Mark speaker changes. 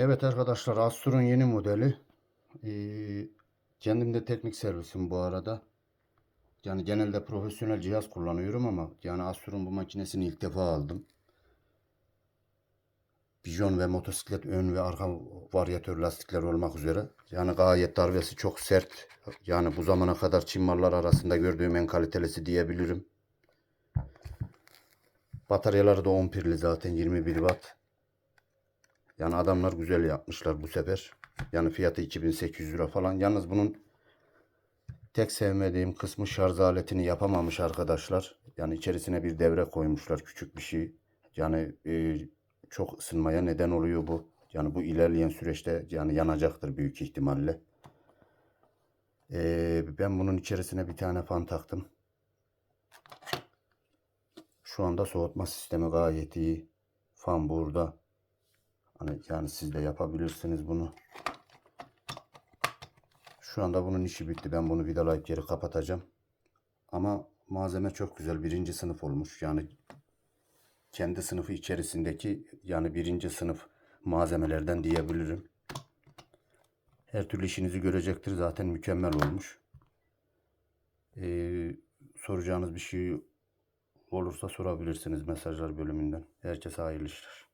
Speaker 1: Evet arkadaşlar Asur'un yeni modeli. Ee, kendim de teknik servisim bu arada. Yani genelde profesyonel cihaz kullanıyorum ama yani Asur'un bu makinesini ilk defa aldım. Bijon ve motosiklet ön ve arka varyatör lastikler olmak üzere. Yani gayet darbesi çok sert. Yani bu zamana kadar Çin mallar arasında gördüğüm en kalitelisi diyebilirim. Bataryaları da 10 pirli zaten 21 watt. Yani adamlar güzel yapmışlar bu sefer. Yani fiyatı 2800 lira falan. Yalnız bunun tek sevmediğim kısmı şarj aletini yapamamış arkadaşlar. Yani içerisine bir devre koymuşlar küçük bir şey. Yani e, çok ısınmaya neden oluyor bu. Yani bu ilerleyen süreçte yani yanacaktır büyük ihtimalle. E, ben bunun içerisine bir tane fan taktım. Şu anda soğutma sistemi gayet iyi. Fan burada. Hani yani siz de yapabilirsiniz bunu. Şu anda bunun işi bitti. Ben bunu vidalayıp geri kapatacağım. Ama malzeme çok güzel. Birinci sınıf olmuş. Yani kendi sınıfı içerisindeki yani birinci sınıf malzemelerden diyebilirim. Her türlü işinizi görecektir. Zaten mükemmel olmuş. Ee, soracağınız bir şey olursa sorabilirsiniz mesajlar bölümünden. Herkese hayırlı işler.